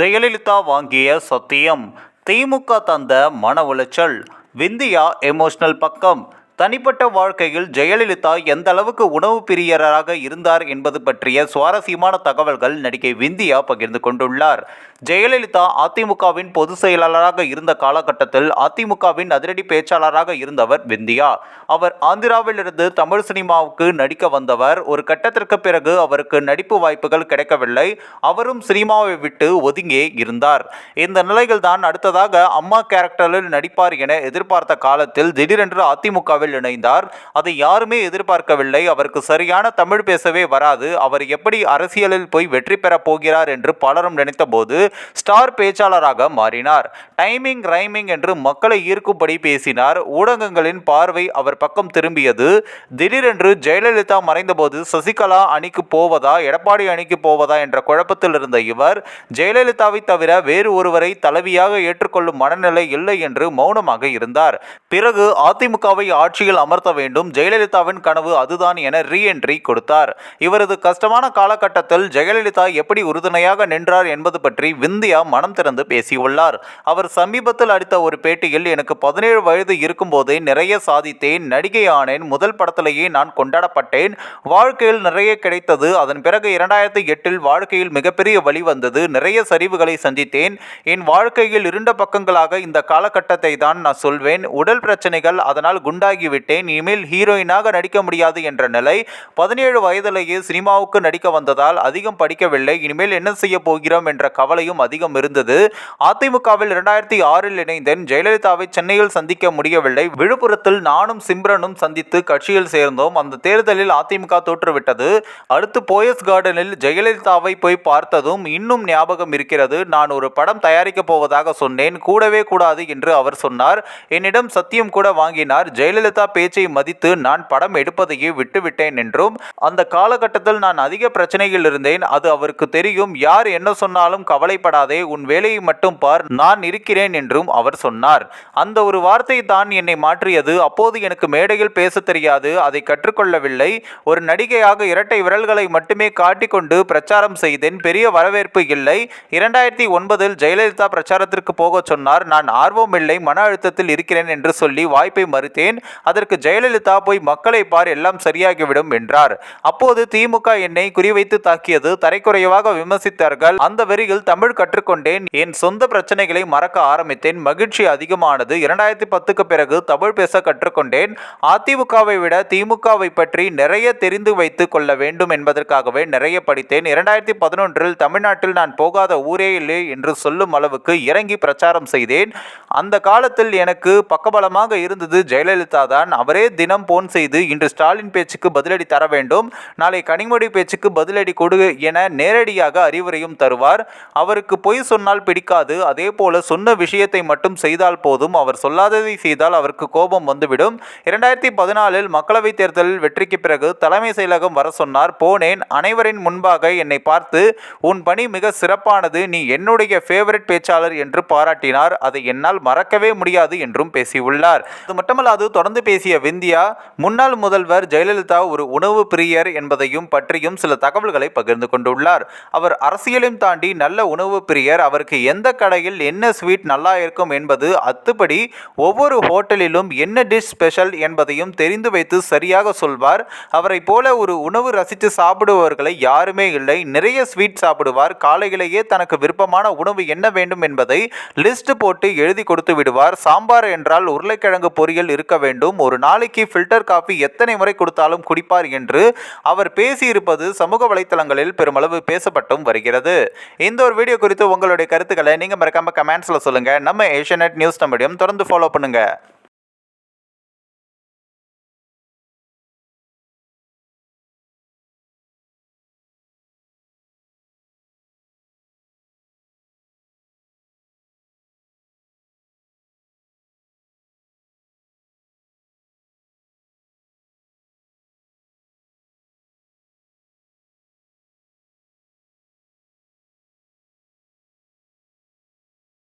ஜெயலலிதா வாங்கிய சத்தியம். திமுக தந்த மன உளைச்சல். விந்தியா எமோஷனல் பக்கம். தனிப்பட்ட வாழ்க்கையில் ஜெயலலிதா எந்த அளவுக்கு உணவு பிரியராக இருந்தார் என்பது பற்றிய சுவாரஸ்யமான தகவல்கள் நடிகை விந்தியா பகிர்ந்து கொண்டுள்ளார். ஜெயலலிதா அதிமுகவின் பொதுச் செயலாளராக இருந்த காலகட்டத்தில் அதிமுகவின் அதிரடி பேச்சாளராக இருந்தவர் விந்தியா. அவர் ஆந்திராவிலிருந்து தமிழ் சினிமாவுக்கு நடிக்க வந்தவர். ஒரு கட்டத்திற்கு பிறகு அவருக்கு நடிப்பு வாய்ப்புகள் கிடைக்கவில்லை. அவரும் சினிமாவை விட்டு ஒதுங்கியே இருந்தார். இந்த நிலையில்தான் அடுத்ததாக அம்மா கேரக்டரில் நடிப்பார் என எதிர்பார்த்த காலத்தில் திடீரென்று அதிமுகவில் இணைந்தார். அதை யாருமே எதிர்பார்க்கவில்லை. அவருக்கு சரியான தமிழ் பேசவே வராது. அவர் எப்படி அரசியலில் போய் வெற்றி பெறப் போகிறார் என்று பலரும் நினைத்தபோது ஸ்டார் பேச்சாளராக மாறினார். டைமிங் ரைமிங் என்று மக்களை ஈர்க்கும்படி பேசினார். ஊடகங்களின் பார்வை அவர் பக்கம் திரும்பியது. திடீரென்று ஜெயலலிதா மறைந்தபோது சசிகலா அணிக்கு போவதா எடப்பாடி அணிக்கு போவதா என்ற குழப்பத்தில் இருந்த இவர் ஜெயலலிதாவை தவிர வேறு ஒருவரை தலைவியாக ஏற்றுக்கொள்ளும் மனநிலை இல்லை என்று மௌனமாக இருந்தார். பிறகு அதிமுகவை ஆட்சி ஆட்சியில் அமர்த்த வேண்டும். ஜெயலலிதாவின் கனவு அதுதான் என ரீஎன்ட்ரி கொடுத்தார். இவரது கஷ்டமான காலகட்டத்தில் ஜெயலலிதா எப்படி உறுதுணையாக நின்றார் என்பது பற்றி விந்தியா மனம் திறந்து பேசியுள்ளார். அவர் சமீபத்தில் அளித்த ஒரு பேட்டியில் எனக்கு பதினேழு வயது இருக்கும்போதே நிறைய சாதித்தேன் நடிகை ஆனேன் முதல் படத்திலேயே நான் கொண்டாடப்பட்டேன். வாழ்க்கையில் நிறைய கிடைத்தது. அதன் பிறகு இரண்டாயிரத்தி எட்டில் வாழ்க்கையில் மிகப்பெரிய வழி வந்தது. நிறைய சரிவுகளை சந்தித்தேன். என் வாழ்க்கையில் இருண்ட பக்கங்களாக இந்த காலகட்டத்தை தான் நான் சொல்வேன். உடல் பிரச்சனைகள் அதனால் விட்டேன். இனிமேல் ஹீரோயினாக நடிக்க முடியாது என்ற நிலை. பதினேழு வயதிலேயே சினிமாவுக்கு நடிக்க வந்ததால் அதிகம் படிக்கவில்லை. இனிமேல் என்ன செய்ய போகிறோம் என்ற கவலையும் அதிகம் இருந்தது. அதிமுகவில் இரண்டாயிரத்தி ஆறில் இணைந்தேன். ஜெயலலிதாவை சென்னையில் சந்திக்க முடியவில்லை. விழுப்புரத்தில் நானும் சிம்ரனும் சந்தித்து கட்சியில் சேர்ந்தோம். அந்த தேர்தலில் அதிமுக தோற்றுவிட்டது. அடுத்து போயஸ் கார்டனில் ஜெயலலிதாவை போய் பார்த்ததும் இன்னும் ஞாபகம் இருக்கிறது. நான் ஒரு படம் தயாரிக்கப் போவதாக சொன்னேன். கூடவே கூடாது என்று அவர் சொன்னார். என்னிடம் சத்தியம் கூட வாங்கினார். ஜெயலலிதா பேச்சை மதித்து நான் படம் எடுப்பதையே விட்டுவிட்டேன் என்றும் அந்த காலகட்டத்தில் நான் அதிக பிரச்சனையில் இருந்தேன். அது அவருக்கு தெரியும். யார் என்ன சொன்னாலும் கவலைப்படாதே. உன் வேலையை மட்டும் பார். நான் இருக்கிறேன் என்றும் அவர் சொன்னார். அந்த ஒரு வார்த்தை தான் என்னை மாற்றியது. அப்போது எனக்கு மேடையில் பேச தெரியாது. அதை கற்றுக்கொள்ளவில்லை. ஒரு நடிகையாக இரட்டை விரல்களை மட்டுமே காட்டிக்கொண்டு பிரச்சாரம் செய்தேன். பெரிய வரவேற்பு இல்லை. இரண்டாயிரத்தி ஒன்பதில் ஜெயலலிதா பிரச்சாரத்திற்கு போக சொன்னார். நான் ஆர்வம் இல்லை. மன அழுத்தத்தில் இருக்கிறேன் என்று சொல்லி வாய்ப்பை மறுத்தேன். அதற்கு ஜெயலலிதா போய் மக்களை பார் எல்லாம் சரியாகிவிடும் என்றார். அப்போது திமுக என்னை குறிவைத்து தாக்கியது தரைக்குறைவாக விமர்சித்தார்கள். அந்த வரியில் தமிழ் கற்றுக்கொண்டேன். என் சொந்த பிரச்சனைகளை மறக்க ஆரம்பித்தேன். மகிழ்ச்சி அதிகமானது. இரண்டாயிரத்தி பத்துக்கு பிறகு தமிழ் பேச கற்றுக்கொண்டேன். அதிமுகவை விட திமுகவை பற்றி நிறைய தெரிந்து வைத்து கொள்ள வேண்டும் என்பதற்காகவே நிறைய படித்தேன். இரண்டாயிரத்தி பதினொன்றில் தமிழ்நாட்டில் நான் போகாத ஊரே இல்லை என்று சொல்லும் அளவுக்கு இறங்கி பிரச்சாரம் செய்தேன். அந்த காலத்தில் எனக்கு பக்கபலமாக இருந்தது ஜெயலலிதா தான் அவரே தினம் போன் செய்து இன்று ஸ்டாலின் பேச்சுக்கு பதிலடி தர வேண்டும். நாளை கனிமொழி பேச்சுக்கு பதிலடி கொடு என நேரடியாக அறிவுரையும் தருவார். அவருக்கு பொய் சொன்னால் பிடிக்காது. அதே போல சொன்ன விஷயத்தை மட்டும் செய்தால் போதும். அவர் சொல்லாததை செய்தால் அவருக்கு கோபம் வந்துவிடும். இரண்டாயிரத்தி பதினாலில் மக்களவைத் தேர்தலில் வெற்றிக்கு பிறகு தலைமை செயலகம் வர சொன்னார். போனேன். அனைவரின் முன்பாக என்னை பார்த்து உன் பணி மிக சிறப்பானது. நீ என்னுடைய ஃபேவரட் பேச்சாளர் என்று பாராட்டினார். அதை என்னால் மறக்கவே முடியாது என்றும் பேசியுள்ளார். அது மட்டுமல்லாது தொடர்ந்து பேசிய விந்தியா முன்னாள் முதல்வர் ஜெயலலிதா ஒரு உணவு பிரியர் என்பதையும் பற்றியும் சில தகவல்களை பகிர்ந்து கொண்டுள்ளார். அவர் அரசியலையும் தாண்டி நல்ல உணவு பிரியர் அவருக்கு எந்த கடையில் என்ன ஸ்வீட் நல்லா இருக்கும் என்பது அத்துப்படி ஒவ்வொரு ஹோட்டலிலும் என்ன டிஷ் ஸ்பெஷல் என்பதையும் தெரிந்து வைத்து சரியாக சொல்வார். அவரை போல ஒரு உணவு ரசித்து சாப்பிடுபவர்களை யாருமே இல்லை. நிறைய ஸ்வீட் சாப்பிடுவார். காலையிலேயே தனக்கு விருப்பமான உணவு என்ன வேண்டும் என்பதை லிஸ்ட் போட்டு எழுதி கொடுத்து விடுவார். சாம்பார் என்றால் உருளைக்கிழங்கு பொரியல் இருக்க வேண்டும். ஒரு நாளைக்கு ஃபில்டர் காஃபி எத்தனை முறை கொடுத்தாலும் குடிப்பார் என்று அவர் பேசியிருப்பது சமூக வலைத்தளங்களில் பெருமளவு பேசப்பட்டும் வருகிறது. இந்த ஒரு வீடியோ குறித்து உங்களுடைய கருத்துக்களை நீங்கள் மறக்காம கமெண்ட்ஸில் சொல்லுங்கள் நம்ம ஏஷியநெட் நியூஸ் நம்மிடம் தொடர்ந்து ஃபாலோ பண்ணுங்கள்